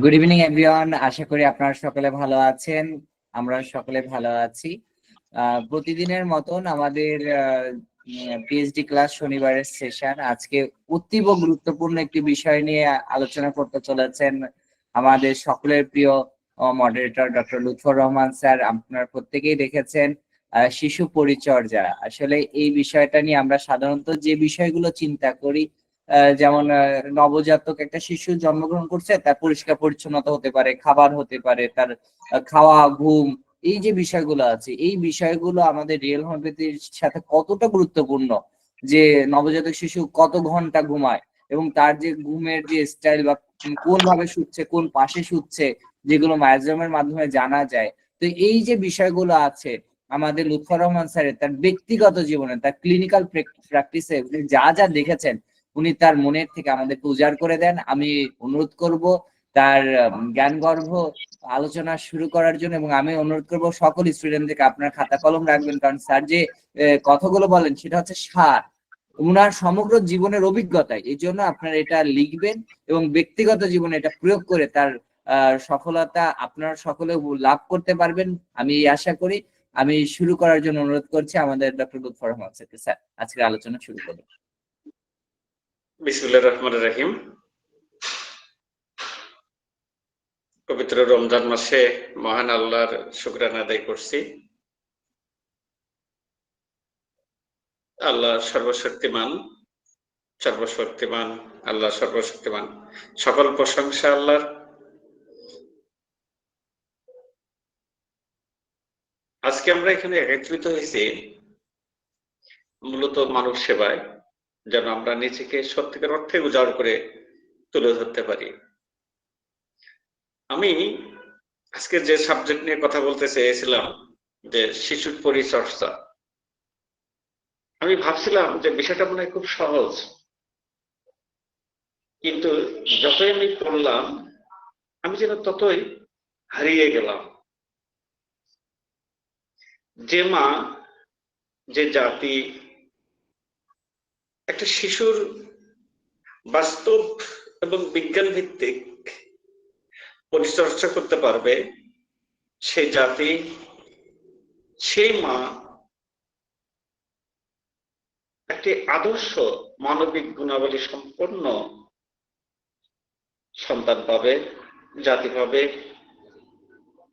Good evening everyone আশা করি আপনারা সকলে ভালো আছেন। আমরা সকলে ভালো আছি। প্রতিদিনের মতন আমাদের পিএইচডি ক্লাস শনিবারের সেশন আজকে অতীব গুরুত্বপূর্ণ একটি বিষয় নিয়ে আলোচনা করতে চলেছেন আমাদের সকলের প্রিয় moderator doctor Lutfar Rahman sir. আপনারা প্রত্যেকেই দেখেছেন শিশু পরিচর্যা। আসলে এই বিষয়টা নিয়ে আমরা সাধারণত যে বিষয়গুলো চিন্তা করি যেমন নবজাতক একটা শিশু জন্মগ্রহণ করছে, তার পরিষ্কার পরিচ্ছন্নতা হতে পারে, খাবার হতে পারে, তার খাওয়া, ঘুম, এই যে বিষয়গুলো আছে, এই বিষয়গুলো আমাদের রিয়েল হোমিওপ্যাথির সাথে কতটা গুরুত্বপূর্ণ যে নবজাতক শিশু কত ঘণ্টা ঘুমায় এবং তার যে ঘুমের যে স্টাইল বা কোন ভাবে শুচ্ছে, কোন পাশে শুচ্ছে, যেগুলো মায়াজমের মাধ্যমে জানা যায়, তো এই যে বিষয়গুলো আছে, আমাদের লুৎফর রহমান স্যারের, তার ব্যক্তিগত জীবনে, তার ক্লিনিক্যাল প্র্যাকটিসে যা যা দেখেছেন উনি তার মনের থেকে আমাদেরকে উজাড় করে দেন। আমি অনুরোধ করব তার জ্ঞান গর্ভ আলোচনা শুরু করার জন্য এবং আমি অনুরোধ করব সকল স্টুডেন্টদেরকে আপনার খাতা কলম রাখবেন। কারণ স্যার যে কথাগুলো বলেন সেটা হচ্ছে সার। উনার সমগ্র জীবনের অভিজ্ঞতায় এই জন্য আপনারা এটা লিখবেন এবং ব্যক্তিগত জীবনে এটা প্রয়োগ করে তার সফলতা আপনারা সকলে লাভ করতে পারবেন। আমি এই আশা করি। আমি শুরু করার জন্য অনুরোধ করছি আমাদের ডক্টর লুৎফর রহমান স্যার, আজকের আলোচনা শুরু করুন। বিসমুল্লাহ রহমান রাহিম। পবিত্র রমজান মাসে মহান আল্লাহর শুক্রান আদায় করছি। আল্লাহ সর্বশক্তিমান সর্বশক্তিমান, আল্লাহ সর্বশক্তিমান। সকল প্রশংসা আল্লাহর। আজকে আমরা এখানে একত্রিত হয়েছি মূলত মানব সেবায়। যেন আমরা নিজেকে সত্যিকার অর্থে উজাড় করে তুলে ধরতে পারি। আমি আজকে যে সাবজেক্ট নিয়ে কথা বলতে চেয়েছিলাম, যে শিশুর পরিচর্যা, আমি ভাবছিলাম যে বিষয়টা মনে খুব সহজ। কিন্তু যতই আমি পড়লাম, আমি যেন ততই হারিয়ে গেলাম। যে মা, যে জাতি একটা শিশুর বাস্তব এবং বিজ্ঞান ভিত্তিক পরিচর্যা করতে পারবে সেই জাতি সেই মা, একটি আদর্শ মানবিক গুণাবলী সম্পন্ন সন্তান পাবে, জাতি পাবে।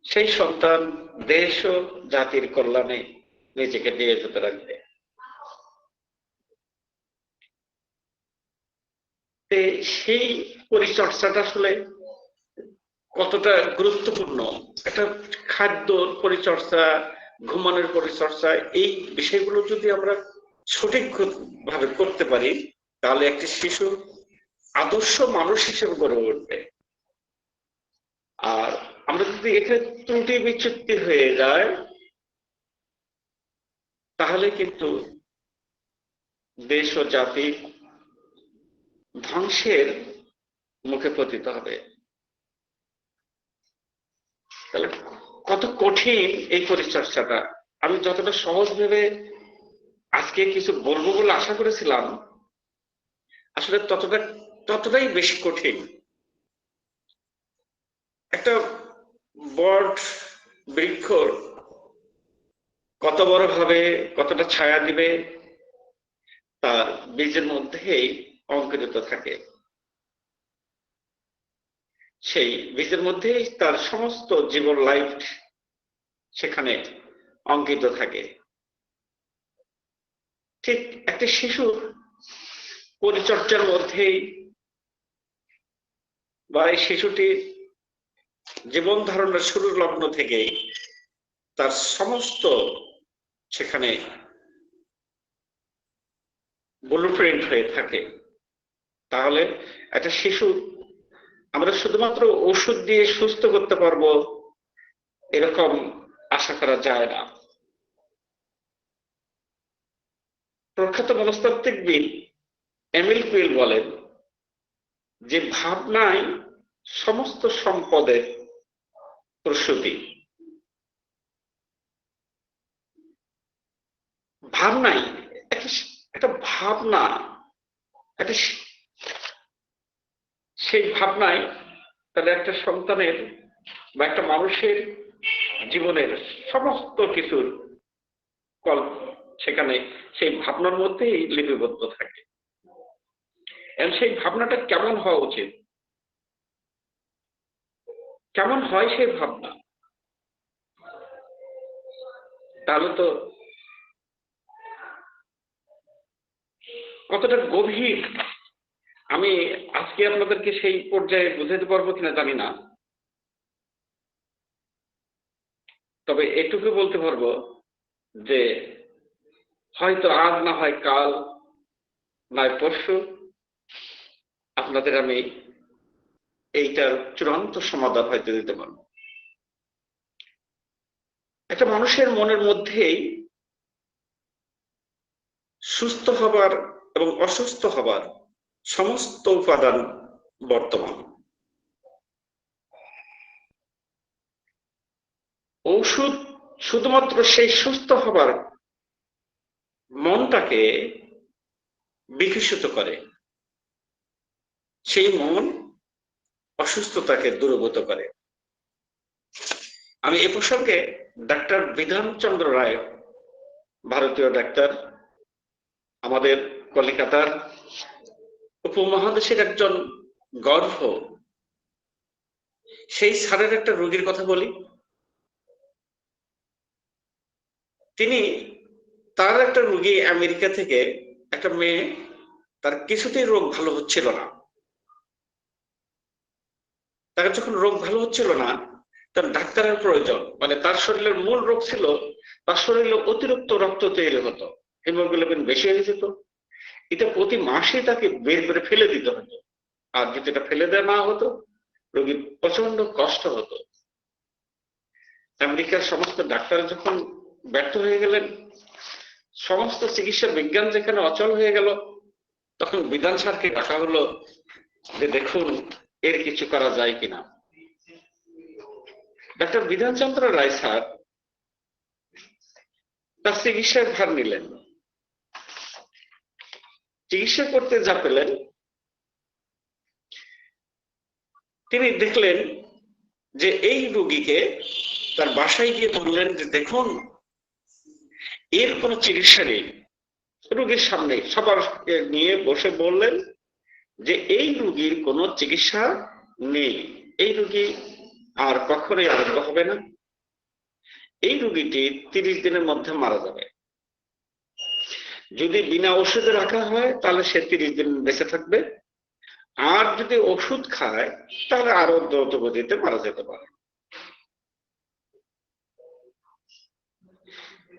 সেই সন্তান দেশ ও জাতির কল্যাণে নিজেকে নিয়োজিত রাখবে। সেই পরিচর্যাটা আসলে কতটা গুরুত্বপূর্ণ? একটা খাদ্য পরিচর্যা, ঘুমানোর পরিচর্যা, এই বিষয়গুলো যদি আমরা সঠিক ভাবে করতে পারি, তাহলে একটি শিশু আদর্শ মানুষ হিসেবে গড়ে উঠবে। আর আমরা যদি এখানে ত্রুটি বিচ্যুতি হয়ে যায়, তাহলে কিন্তু দেশ ও জাতি ধ্বংসের মুখে পতিত হবে। তাহলে কত কঠিন এই পরিচর্যাটা আমি যতটা সহজ ভেবে আজকে কিছু বলব বলে আশা করেছিলাম, আসলে ততটা, ততটাই বেশি কঠিন। একটা বট বৃক্ষ কত বড় ভাবে, কতটা ছায়া দিবে, তার বীজের মধ্যেই অঙ্কিত থাকে। সেই বীজের মধ্যে তার সমস্ত জীবন লাইফ সেখানে অঙ্কিত থাকে। ঠিক একটি শিশুর পরিচর্যার মধ্যেই বা এই শিশুটির জীবন ধারণের শুরুর লগ্ন থেকেই তার সমস্ত সেখানে ব্লুপ্রিন্ট হয়ে থাকে। তাহলে একটা শিশু, আমরা শুধুমাত্র ওষুধ দিয়ে সুস্থ করতে পারব, এরকম আশা করা যায় না। প্রখ্যাত মনস্তাত্ত্বিকবিদ এমিল কুইল বলেন যে, ভাবনাই সমস্ত সম্পদের প্রসূতি। ভাবনাই, একটা একটা ভাবনা, একটা সেই ভাবনায় তাহলে একটা সন্তানের বা একটা মানুষের জীবনের সমস্ত কিছুর কল সেখানে সেই ভাবনার মধ্যেই লিপিবদ্ধ থাকে। সেই ভাবনাটা কেমন হওয়া উচিত? কেমন হয় সেই ভাবনা? তাহলে তো কতটা গভীর আমি আজকে আপনাদেরকে সেই পর্যায়ে বুঝাতে পারব কিনা জানি না। তবে এটুকু বলতে পারব যে, হয়তো আজ না হয় কাল নয় পরশু, আপনাদের আমি এইটার চূড়ান্ত সমাধান হয়তো দিতে পারব। একটা মানুষের মনের মধ্যেই সুস্থ হবার এবং অসুস্থ হবার সমস্ত উপাদান বর্তমান। ঔষধ শুধুমাত্র সেই সুস্থ হবার মনটাকে বিকশিত করে। সেই মন অসুস্থতাকে দূরভূত করে। আমি এ প্রসঙ্গে ডাক্তার বিধানচন্দ্র রায়, ভারতীয় ডাক্তার, আমাদের কলিকাতার উপমহাদেশের একজন গর্ভ, সেই সারের একটা রোগীর কথা বলি। তিনি তার একটা রোগী আমেরিকা থেকে একটা মেয়ে, তার কিছুতেই রোগ ভালো হচ্ছিল না। তার যখন রোগ ভালো হচ্ছিল না, তার ডাক্তারের প্রয়োজন মানে তার শরীরের মূল রোগ ছিল, তার শরীরে অতিরিক্ত রক্ত তৈরি হতো, হিমোগ্লোবিন বেশি হয়ে যেত। এটা প্রতি মাসে তাকে বের করে ফেলে দিতে হতো। আর যদি এটা ফেলে দেওয়া না হতো, রোগীর প্রচণ্ড কষ্ট হতো। আমেরিকার সমস্ত ডাক্তার যখন ব্যর্থ হয়ে গেলেন, সমস্ত চিকিৎসা বিজ্ঞান যেখানে অচল হয়ে গেল, তখন বিধান স্যারকে ডাকা হলো যে দেখুন, এর কিছু করা যায় কিনা। ডাক্তার বিধানচন্দ্র রায় স্যার তার চিকিৎসার ভার নিলেন। চিকিৎসা করতে যা পেলেন? তিনি দেখলেন যে এই রুগীকে তার বাসায় গিয়ে বললেন যে, দেখুন, এর কোনো চিকিৎসা নেই। রুগীর সামনে সবার নিয়ে বসে বললেন যে, এই রুগীর কোনো চিকিৎসা নেই। এই রুগী আর কখনোই আরোগ্য হবে না। এই রুগীটি তিরিশ দিনের মধ্যে মারা যাবে। যদি বিনা ওষুধে রাখা হয়, তাহলে সে তিরিশ দিন বেঁচে থাকবে। আর যদি ওষুধ খায়, তাহলে আরও দ্রুত গতিতে মারা যেতে পারে।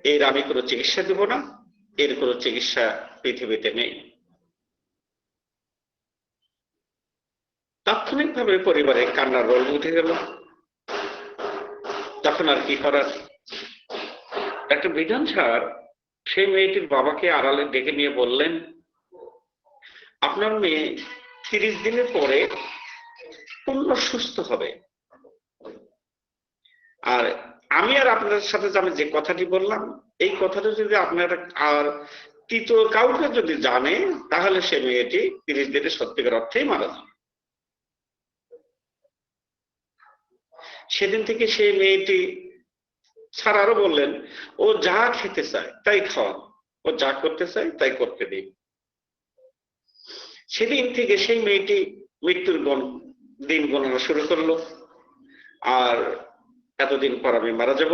এর আমি কোনো চিকিৎসা দেব না, এর কোনো চিকিৎসা পৃথিবীতে নেই। তাৎক্ষণিকভাবে পরিবারে কান্নার রোল উঠে গেল। তখন আর কি করার? একটা বিধান স্যার সেই মেয়েটির বাবাকে আড়ালে ডেকে নিয়ে বললেন, আপনার মেয়ে তিরিশ দিনের পরে পূর্ণ সুস্থ হবে। আর আমি আর আপনাদের সাথে আমি যে কথাটি বললাম, এই কথাটা যদি আপনারা আর তৃতীয় কাউকে যদি জানে, তাহলে সে মেয়েটি তিরিশ দিনে সত্যিকার অর্থেই মারা যাবে। সেদিন থেকে সেই মেয়েটি স্যার আরও বললেন, ও যা খেতে চায় তাই খাওয়া। ও যা করতে চায় তাই করতে দিন সেদিন থেকে সেই মেয়েটি মৃত্যুর গণ, দিন গণনা শুরু করল। আর এতদিন পর আমি মারা যাব।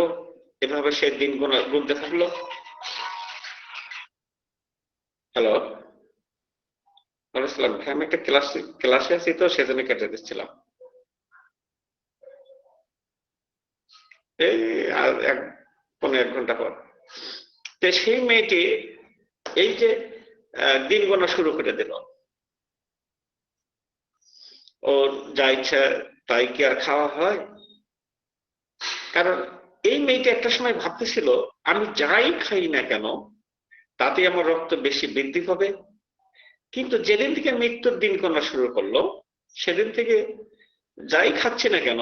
এভাবে সে দিন গোনা গুনতে থাকল। হ্যালো? বলেছিলাম আমি একটা ক্লাস, ক্লাসে আছি তো, সেজন্য কেটে দিচ্ছিলাম। এই এক, পনেরো ঘণ্টা পর। তো সেই মেয়েটি এই যে দিন গোনা শুরু করে দিল। ওর যা ইচ্ছা তাই কি আর খাওয়া হয়? কারণ এই মেয়েটা একটা সময় ভাবতেছিল, আমি যাই খাই না কেন তাতে আমার রক্ত বেশি বৃদ্ধি পাবে কিন্তু যেদিন থেকে মৃত্যুর দিন করা শুরু করল, সেদিন থেকে যাই খাচ্ছি না কেন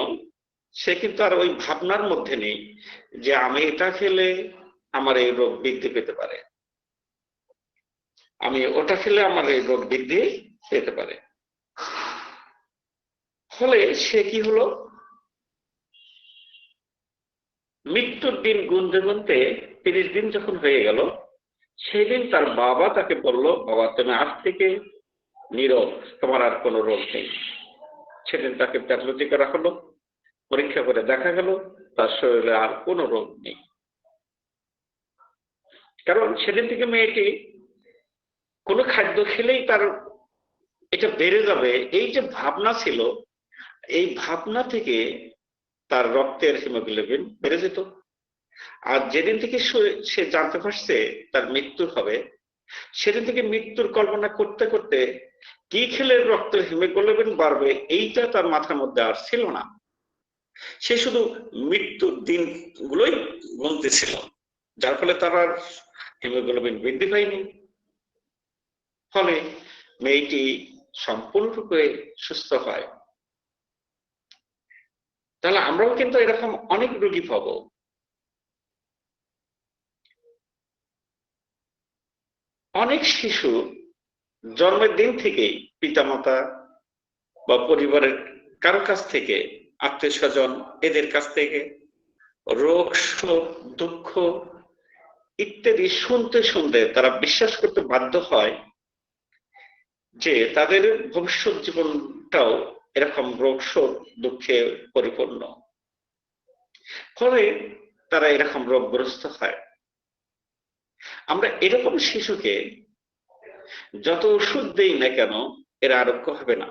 সে কিন্তু আর ওই ভাবনার মধ্যে নেই যে আমি এটা খেলে আমার এই রোগ বৃদ্ধি পেতে পারে। আমি ওটা খেলে আমার এই রোগ বৃদ্ধি পেতে পারে। ফলে সে কি হলো? মৃত্যুর দিন গুনতে গুনতে তিরিশ দিন যখন হয়ে গেল, সেদিন তার বাবা তাকে বলল, বাবা, তুমি আজ থেকে নীরব, তোমার আর কোনো রোগ নেই। সেদিন তাকে প্যাথোলজি করা হলো। পরীক্ষা করে দেখা গেল, তার শরীরে আর কোনো রোগ নেই। কারণ সেদিন থেকে মেয়েটি কোনো খাদ্য খেলেই তার এটা বেড়ে যাবে। এই যে ভাবনা ছিল, এই ভাবনা থেকে তার রক্তের হিমোগ্লোবিন বেড়ে যেত। আর যেদিন থেকে সে- জানতে পারছে তার মৃত্যু হবে, সেদিন থেকে মৃত্যুর কল্পনা করতে করতে কি খেলে রক্তের হিমোগ্লোবিন বাড়বে, এইটা তার মাথার মধ্যে আর ছিল না। সে শুধু মৃত্যুর দিনগুলোই গুনতেছিল যার ফলে তার আর হিমোগ্লোবিন বৃদ্ধি পায়নি। ফলে মেয়েটি সম্পূর্ণরূপে সুস্থ হয়। তাহলে আমরাও কিন্তু এরকম অনেক রোগী পাবো। অনেক শিশু জন্মের দিন থেকেই পিতামাতা বা পরিবারের কারও কাছ থেকে আত্মীয় স্বজন, এদের কাছ থেকে রোগ, শোক, দুঃখ ইত্যাদি শুনতে শুনতে তারা বিশ্বাস করতে বাধ্য হয় যে তাদের ভবিষ্যৎ জীবনটাও এরকম রোগ, শোক, দুঃখে পরিপূর্ণ। ফলে তারা এরকম রোগগ্রস্ত হয়। আমরা এরকম শিশুকে যত ওষুধ দেই না কেন, এরা আরোগ্য হবে না।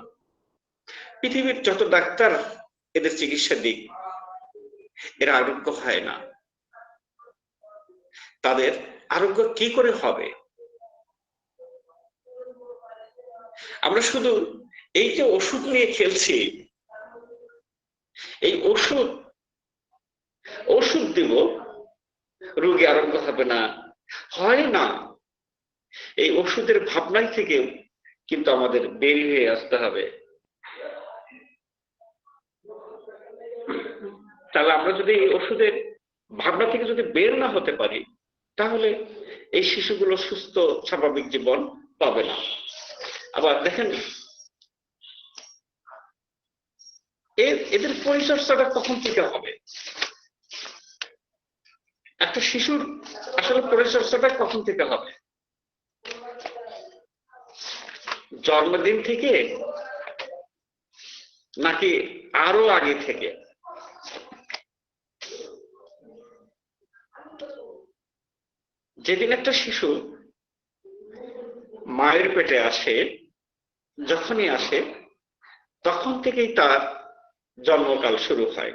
পৃথিবীর যত ডাক্তার এদের চিকিৎসা দিক। এরা আরোগ্য হয় না। তাদের আরোগ্য কি করে হবে? আমরা শুধু এই যে ওষুধ নিয়ে খেলছি, এই ওষুধ ওষুধ দিব, রোগী আরোগ্য হবে না। হয় না। এই ওষুধের ভাবনাই থেকে কিন্তু আমাদের বেরিয়ে আসতে হবে। তাহলে আমরা যদি এই ওষুধের ভাবনা থেকে যদি বের না হতে পারি, তাহলে এই শিশুগুলো সুস্থ, স্বাভাবিক জীবন পাবে না। আবার দেখেন এদের পরিচর্যাটা কখন থেকে হবে? একটা শিশুর আসলে পরিচর্যাটা কখন থেকে হবে? জন্মদিন থেকে নাকি আরও আগে থেকে? যেদিন একটা শিশু মায়ের পেটে আসে, যখনই আসে, তখন থেকেই তার জন্মকাল শুরু হয়।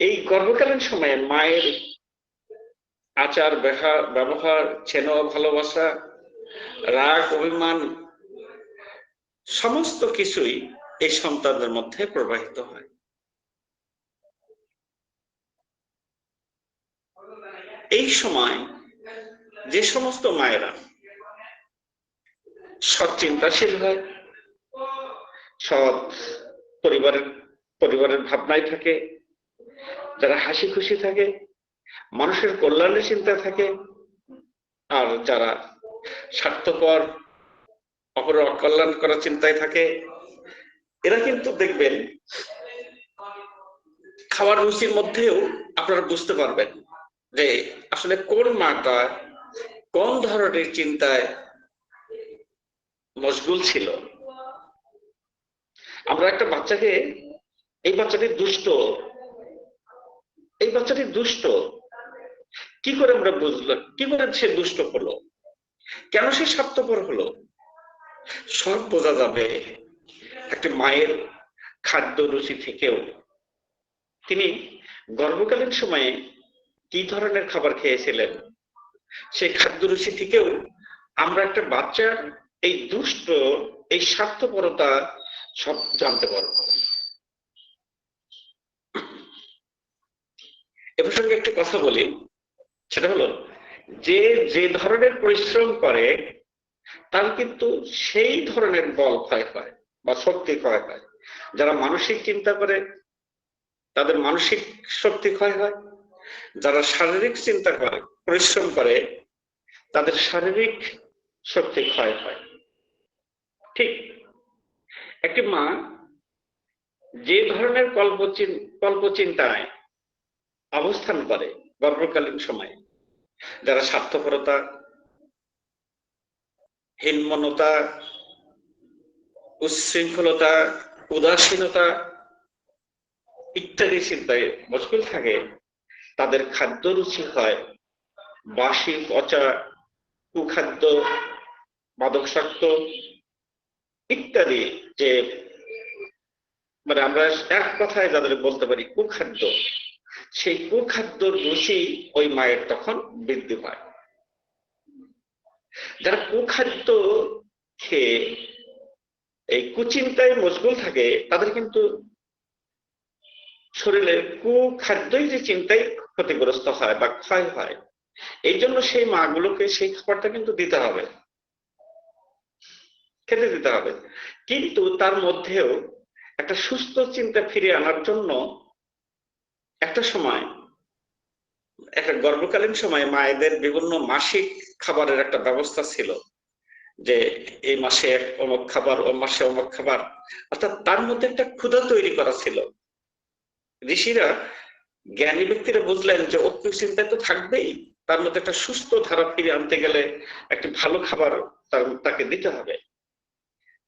এই গর্ভকালীন সময়ে মায়ের আচার ব্যবহার ব্যবহার, চেনা ভালোবাসা, রাগ, অভিমান, সমস্ত কিছুই এই সন্তানদের মধ্যে প্রবাহিত হয়। এই সময় যে সমস্ত মায়েরা সৎ চিন্তাশীল হয়, সৎ পরিবারের পরিবারের ভাবনায় থাকে, যারা হাসি খুশি থাকে, মানুষের কল্যাণের চিন্তা থাকে, আর যারা স্বার্থপর অপরের অকল্যাণ করার চিন্তায় থাকে, এরা কিন্তু দেখবেন খাওয়ার রুচির মধ্যেও আপনারা বুঝতে পারবেন। যে আসলে কোন মাটা কোন ধরনের চিন্তায় মশগুল ছিল? আমরা একটা বাচ্চাকে, এই বাচ্চাটি দুষ্ট। এই বাচ্চাটি দুষ্ট। কি করে আমরা বুঝলাম কি করে সে দুষ্ট হলো? কেন সে স্বার্থপর হলো? সব বোঝা যাবে একটা মায়ের খাদ্য রুচি থেকেও। তিনি গর্ভকালীন সময়ে কি ধরনের খাবার খেয়েছিলেন? সেই খাদ্য রুচি থেকেও আমরা একটা বাচ্চার এই দুষ্ট, এই স্বার্থপরতা সব জানতে পারব। এ প্রসঙ্গে একটি কথা বলি, সেটা হলো, যে যে ধরনের পরিশ্রম করে, তার কিন্তু সেই ধরনের বল ক্ষয় হয় বা শক্তি ক্ষয় হয়। যারা মানসিক চিন্তা করে, তাদের মানসিক শক্তি ক্ষয় হয়। যারা শারীরিক চিন্তা করে, পরিশ্রম করে, তাদের শারীরিক শক্তি ক্ষয় হয়। ঠিক। একটি মা যে ধরনের কল্প চিন্তায় অবস্থান করে গর্ভকালীন সময়ে, যারা স্বার্থপরতা, হীনমনতা, উচ্ছৃঙ্খলতা, উদাসীনতা ইত্যাদি চিন্তায় মশগুল থাকে তাদের খাদ্য রুচি হয়। বাসি, পচা, কুখাদ্য, মাদকাসক্ত ইত্যাদি যে মানে আমরা এক কথায় যাদের বলতে পারি কুখাদ্য, সেই কুখাদ্যর রুচি ওই মায়ের তখন বৃদ্ধি পায়। যারা কুখাদ্য খেয়ে এই কুচিন্তায় মশগুল থাকে, তাদের কিন্তু শরীরে কুখাদ্যই যে চিন্তায় ক্ষতিগ্রস্ত হয় বা ক্ষয় হয়। এই জন্য সেই মাগুলোকে সেই খাবারটা কিন্তু দিতে হবে। খেতে দিতে হবে। কিন্তু তার মধ্যেও একটা সুস্থ চিন্তা ফিরে আনার জন্য একটা সময়, একটা গর্ভকালীন সময় মায়েদের বিভিন্ন মাসিক খাবারের একটা ব্যবস্থা ছিল যে এই মাসে অমুক খাবার ও মাসে অমুক খাবার। অর্থাৎ তার মধ্যে একটা ক্ষুধা তৈরি করা ছিল। ঋষিরা জ্ঞানী ব্যক্তিরা বুঝলেন যে অপ্য চিন্তায় তো থাকবেই। তার মধ্যে একটা সুস্থ ধারা ফিরে আনতে গেলে একটি ভালো খাবার তাকে দিতে হবে।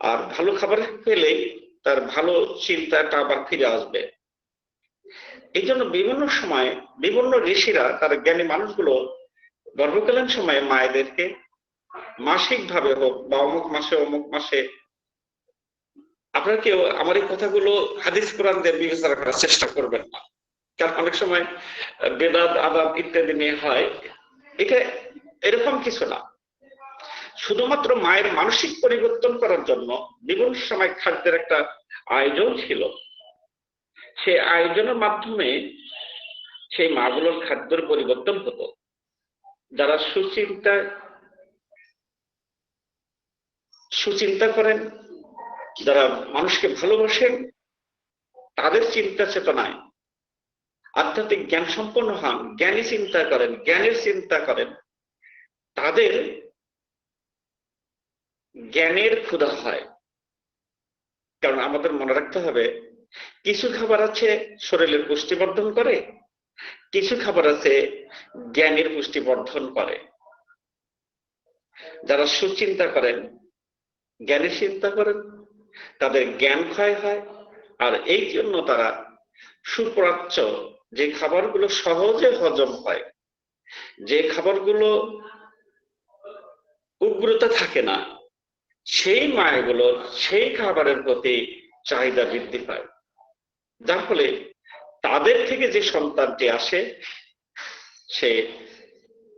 আর ভালো খাবার পেলেই তার ভালো চিন্তাটা আবার ফিরে আসবে। এই জন্য বিভিন্ন সময় বিভিন্ন ঋষিরা, তার জ্ঞানী মানুষগুলো গর্ভকালীন সময়ে মায়েদেরকে মাসিক ভাবে হোক বা অমুক মাসে অমুক মাসে, আপনারা কেউ আমার এই কথাগুলো হাদিস কোরআন দিয়ে বিবেচনা করার চেষ্টা করবেন না। কারণ অনেক সময় বেদাত আদাব ইত্যাদি নিয়ে হয়। এটা এরকম কিছু না। শুধুমাত্র মায়ের মানসিক পরিবর্তন করার জন্য বিভিন্ন সময় খাদ্যের একটা আয়োজন ছিল। সেই আয়োজনের মাধ্যমে সেই মাগুলোর খাদ্যের পরিবর্তন হতো। যারা সুচিন্তা সুচিন্তা করেন, যারা মানুষকে ভালোবাসেন, তাদের চিন্তা চেতনায় আধ্যাত্মিক জ্ঞান সম্পন্ন হন, জ্ঞানী চিন্তা করেন, জ্ঞানের চিন্তা করেন, তাদের জ্ঞানের ক্ষুধা হয়। কারণ আমাদের মনে রাখতে হবে, কিছু খাবার আছে শরীরের পুষ্টি বর্ধন করে, কিছু খাবার আছে জ্ঞানের পুষ্টি বর্ধন করে। যারা সুচিন্তা করেন জ্ঞানের চিন্তা করেন, তাদের জ্ঞান ক্ষয় হয়, আর এই জন্য তারা সুপ্রাচ্য যে খাবারগুলো সহজে হজম হয়, যে খাবারগুলো উগ্রতা থাকে না, সেই মায়েগুলোর সেই খাবারের প্রতি চাহিদা বৃদ্ধি পায়। যার ফলে তাদের থেকে যে সন্তানটি আসে, সে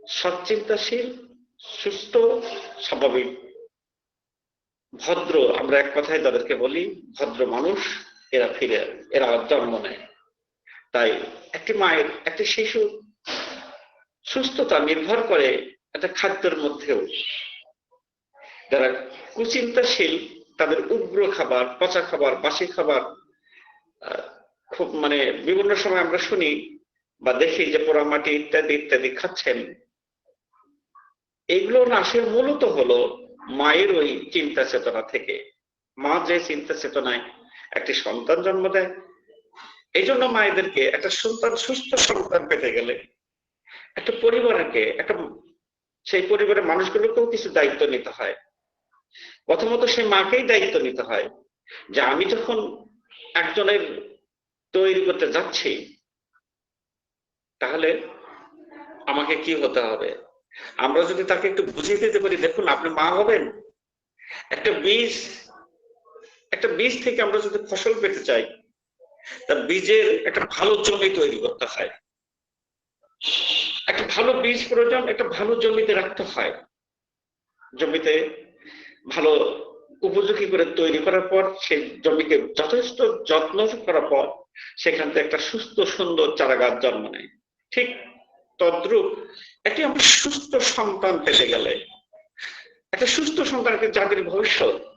সচ্চিন্তাশীল, সুস্থ, স্বাভাবিক, ভদ্র, আমরা এক কথায় তাদেরকে বলি, ভদ্র মানুষ, এরা ফিরে, এরা জন্ম নেয়। তাই একটি মায়ের, একটি শিশু সুস্থতা নির্ভর করে একটা খাদ্যের মধ্যেও। যারা কুচিন্তাশীল, তাদের উগ্র খাবার, পচা খাবার, বাসি খাবার খুব মানে বিভিন্ন সময় আমরা শুনি বা দেখি যে পোড়ামাটি ইত্যাদি ইত্যাদি খাচ্ছেন। এগুলো নাশের মূলত হলো মায়ের ওই চিন্তা চেতনা থেকে। মা যে চিন্তা চেতনায় একটি সন্তান জন্ম দেয় এই জন্য মায়েদেরকে একটা সন্তান সুস্থ সন্তান পেতে গেলে একটা পরিবারকে, একটা সেই পরিবারের মানুষগুলোকেও কিছু দায়িত্ব নিতে হয়। প্রথমত সেই মাকেই দায়িত্ব নিতে হয় যে আমি যখন একজনের তৈরি করতে যাচ্ছি, তাহলে আমাকে কি হতে হবে? আমরা যদি তাকে একটু বুঝিয়ে দিতে পারি, দেখুন আপনি মা হবেন। একটা বীজ একটা বীজ থেকে আমরা যদি ফসল পেতে চাই তা বীজের একটা ভালো জমি তৈরি করতে হয়। একটা ভালো বীজ প্রয়োজন, একটা ভালো জমিতে রাখতে হয়। জমিতে ভালো উপযোগী করে তৈরি করার পর, সেই জমিকে যথেষ্ট যত্ন করার পর, সেখান থেকে একটা সুস্থ, সুন্দর চারা গাছ জন্ম নেয়। ঠিক তদ্রুপ একটি আমরা সুস্থ সন্তান পেতে গেলে, একটা সুস্থ সন্তানকে জাতির ভবিষ্যৎ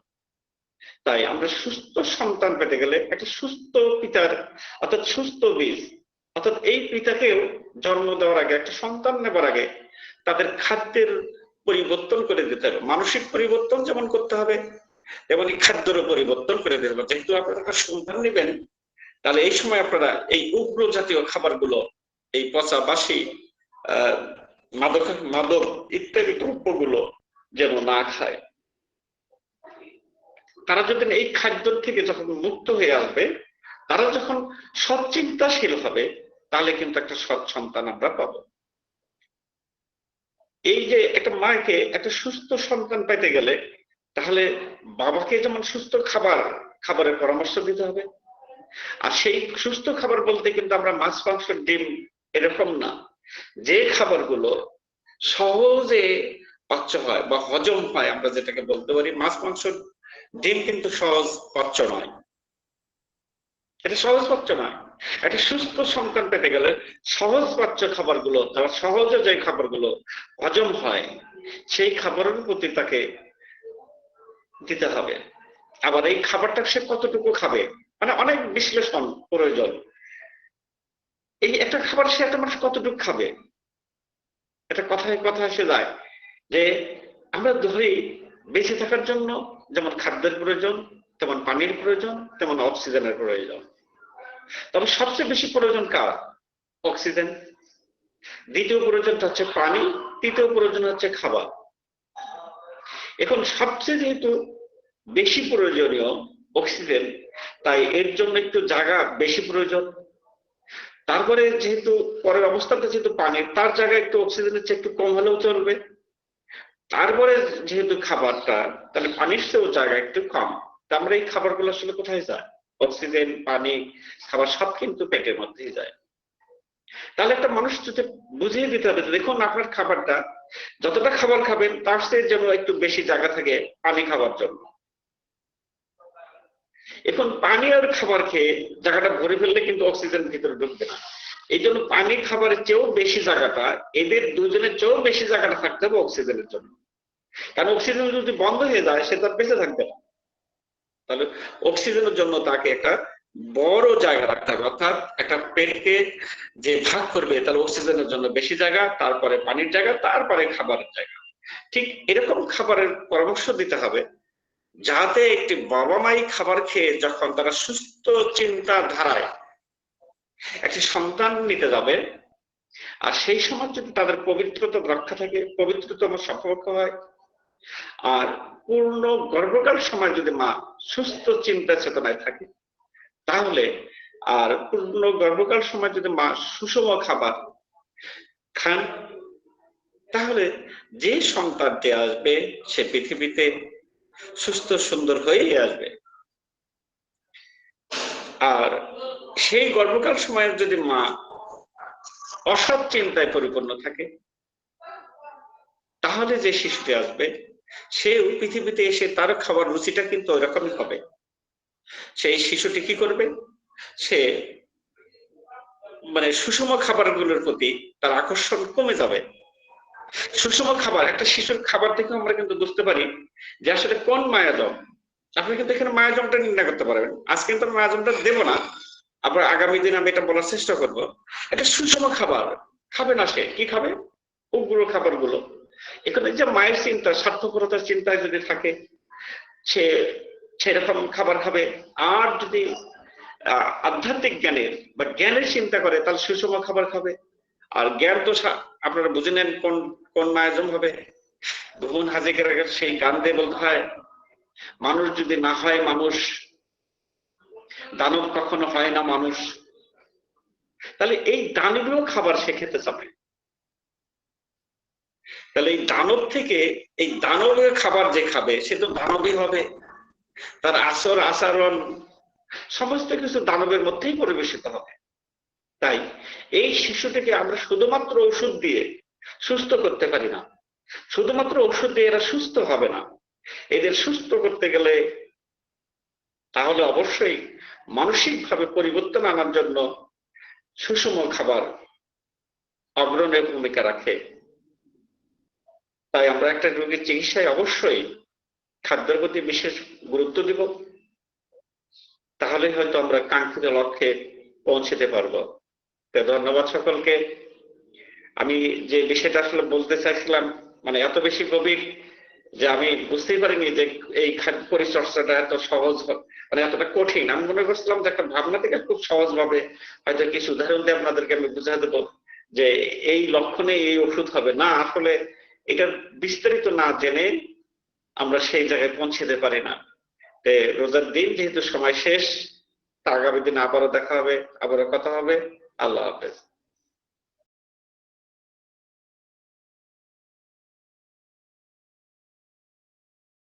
তাই আমরা সুস্থ সন্তান পেতে গেলে একটা সুস্থ পিতার, অর্থাৎ সুস্থ বীজ, অর্থাৎ এই পিতাকেও জন্ম দেওয়ার আগে, একটা সন্তান নেবার আগে তাদের খাদ্যের পরিবর্তন করে দিতে হবে। মানসিক পরিবর্তন যেমন করতে হবে, তেমনি খাদ্যেরও পরিবর্তন করে দিতে হবে। যেহেতু আপনারা সন্ধান নেবেন, তাহলে এই সময় আপনারা এই উগ্র জাতীয় খাবারগুলো, এই পচা বাসি, আহ, মাদক মাদক ইত্যাদি দ্রব্যগুলো যেন না খায়। তারা যদি এই খাদ্য থেকে যখন মুক্ত হয়ে আসবে, তারা যখন সৎ চিন্তাশীল হবে, তাহলে কিন্তু একটা সৎ সন্তান আমরা পাব। এই যে একটা মাকে একটা সুস্থ সন্তান পাইতে গেলে, তাহলে বাবাকে যেমন সুস্থ খাবার, খাবারের পরামর্শ দিতে হবে। আর সেই সুস্থ খাবার বলতে কিন্তু আমরা মাছ, মাংস, ডিম এরকম না। যে খাবারগুলো সহজে পাচ্য হয় বা হজম হয়, আমরা যেটাকে বলতে পারি মাছ, মাংস ডিম কিন্তু সহজ পাচ্য নয়। এটা সহজ পাচ্য নয়। একটা সুস্থ সন্তান পেতে গেলে সহজ পাচ্য খাবারগুলো, তারা সহজে যে খাবারগুলো হজম হয়, সেই খাবারের প্রতি তাকে দিতে হবে। আবার এই খাবারটা সে কতটুকু খাবে? মানে অনেক বিশ্লেষণ প্রয়োজন। এই একটা খাবার সে একটা মানুষ কতটুকু খাবে? এটা কথায় কথা এসে যায় যে আমরা ধরি বেঁচে থাকার জন্য যেমন খাদ্যের প্রয়োজন, তেমন পানির প্রয়োজন, তেমন অক্সিজেনের প্রয়োজন। তবে সবচেয়ে বেশি প্রয়োজন কার? অক্সিজেন। দ্বিতীয় প্রয়োজনটা হচ্ছে পানি, তৃতীয় প্রয়োজন হচ্ছে খাবার। এখন সবচেয়ে যেহেতু বেশি প্রয়োজনীয় অক্সিজেন, তাই এর জন্য একটু জায়গা বেশি প্রয়োজন। তারপরে যেহেতু পরের অবস্থাটা যেহেতু পানির, তার জায়গায় একটু অক্সিজেনের চেয়ে একটু কম হলেও চলবে। তারপরে যেহেতু খাবারটা, তাহলে পানির চেয়েও জায়গা একটু কম। আমরা এই খাবারগুলো আসলে কোথায় যায়? অক্সিজেন, পানি, খাবার সব কিন্তু পেটের মধ্যেই যায়। তাহলে একটা মানুষ যদি বুঝিয়ে দিতে হবে দেখুন, আপনার খাবারটা, যতটা খাবার খাবেন, তার চেয়ে যেন একটু বেশি জায়গা থাকে পানি খাবার জন্য। এখন পানি আর খাবার খেয়ে জায়গাটা ভরে ফেললে কিন্তু অক্সিজেন ভিতরে ঢুকবে না। এই জন্য পানি খাবারের চেয়েও বেশি জায়গাটা, এদের দুজনের চেয়েও বেশি জায়গাটা থাকতে হবে অক্সিজেনের জন্য। কারণ অক্সিজেন যদি বন্ধ হয়ে যায়, সে তার বেঁচে থাকবে না। তাহলে অক্সিজেনের জন্য তাকে একটা বড় জায়গা রাখতে হবে। অর্থাৎ একটা পেটকে যে ভাগ করবে, তাহলে অক্সিজেনের জন্য বেশি জায়গা, তারপরে পানির জায়গা, তারপরে খাবারের জায়গা। ঠিক এরকম খাবারের পরামর্শ দিতে হবে, যাতে একটি বাবা মাই খাবার খেয়ে যখন তারা সুস্থ চিন্তা ধারায় একটি সন্তান নিতে যাবে, আর সেই সময় যদি তাদের পবিত্রতা রক্ষা থাকে, পবিত্রতম সম্পর্ক হয় আর পূর্ণ গর্ভকাল সময় যদি মা সুস্থ চিন্তা চেতনায় থাকে, তাহলে আর পূর্ণ গর্ভকাল সময় যদি মা সুষম খাবার খান, তাহলে যে সন্তানটি আসবে সে পৃথিবীতে সুস্থ সুন্দর হয়েই আসবে। আর সেই গর্ভকাল সময়ের যদি মা অসৎ চিন্তায় পরিপূর্ণ থাকে, তাহলে যে শিশুটি আসবে সেও পৃথিবীতে এসে তার খাবার রুচিটা কিন্তু ওইরকমই হবে। সেই শিশুটি কি করবে? সে মানে সুষম খাবারগুলোর প্রতি তার আকর্ষণ কমে যাবে। সুষম খাবার, একটা শিশুর খাবার থেকে আমরা কিন্তু বুঝতে পারি যে আসলে কোন মায়াজম। আপনি কিন্তু এখানে মায়াজমটা নির্ণয় করতে পারবেন। আজকে কিন্তু মায়াজমটা দেবো না। আবার আগামী দিন আমি এটা বলার চেষ্টা করব। এটা সুষম খাবার, খাবে না সে? কি খাবে? উগ্র খাবারগুলো? এখানে যে মায়ের চিন্তা স্বার্থপরতার চিন্তায় যদি থাকে, সে সেরকম খাবার খাবে। আর যদি আধ্যাত্মিক জ্ঞানের বা জ্ঞানের চিন্তা করে, তাহলে সুষম খাবার খাবে। আর জ্ঞান তো আপনারা বুঝে নেন কোন কোন মায়াজম হবে। ভুবন হাজিকের সেই গান দিয়ে বলতে হয়, মানুষ যদি না হয় মানুষ, দানব কখনো হয় না মানুষ। তাহলে এই দানবীয় খাবার সে খেতে চাবে। তাহলে এই দানব থেকে এই দানবের খাবার যে খাবে, সে তো দানবই হবে। তার আসর, আচরণ, সমস্ত কিছু দানবের মধ্যেই পরিবেশিত হবে। তাই এই শিশুটিকে আমরা শুধুমাত্র ওষুধ দিয়ে সুস্থ করতে পারি না। শুধুমাত্র ওষুধ দিয়ে এরা সুস্থ হবে না। এদের সুস্থ করতে গেলে তাহলে অবশ্যই মানসিকভাবে পরিবর্তন আনার জন্য সুষম খাবার অগ্রণের ভূমিকা রাখে। তাই আমরা একটা রোগীর চিকিৎসায় অবশ্যই খাদ্যের প্রতি বিশেষ গুরুত্ব দিব। তাহলে হয়তো আমরা কাঙ্ক্ষিত লক্ষ্যে পৌঁছতে পারব। তো ধন্যবাদ সকলকে। আমি যে বিষয়টা আসলে বলতে চাইছিলাম মানে এত বেশি গভীর যে আমি বুঝতেই পারিনি যে এই খাদ্য পরিচর্যাটা এত সহজ মানে এতটা কঠিন। আমি মনে করছিলাম যে একটা ভাবনা থেকে খুব সহজ ভাবে হয়তো কিছু উদাহরণ দিয়ে আপনাদেরকে আমি বুঝাই দেবো যে এই লক্ষণে এই ওষুধ হবে। না, আসলে এটা বিস্তারিত না জেনে আমরা সেই জায়গায় পৌঁছেতে পারি না। রোজার দিন যেহেতু সময় শেষ, তা আগামী দিন আবারও দেখা হবে, আবারও কথা হবে। আল্লাহ হাফেজ।